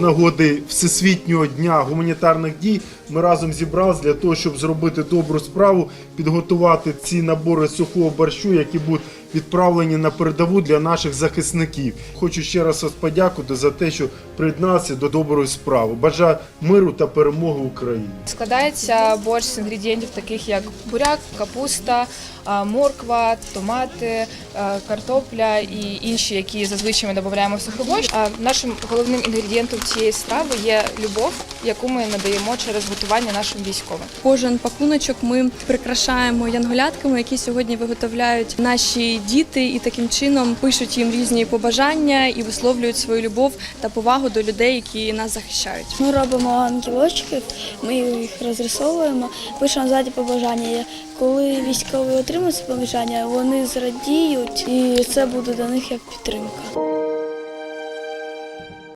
нагоди Всесвітнього дня гуманітарних дій ми разом зібралися для того, щоб зробити добру справу, підготувати ці набори сухого борщу, які будуть відправлені на передову для наших захисників. Хочу ще раз вас подякувати за те, що приєдналися до доброї справи. Бажаю миру та перемоги Україні. Складається борщ з інгредієнтів таких як буряк, капуста, морква, томати, картопля і інші, які зазвичай ми додаємо в сухоборщ. Нашим головним інгредієнтом цієї страви є любов, яку ми надаємо через готування нашим військовим. Кожен пакуночок ми прикрашаємо янголятками, які сьогодні виготовляють наші діти, і таким чином пишуть їм різні побажання і висловлюють свою любов та повагу до людей, які нас захищають. Ми робимо ангелочків, ми їх розрисовуємо, пишемо ззаді побажання. Коли військові отримують побажання, вони зрадіють, і це буде для них як підтримка.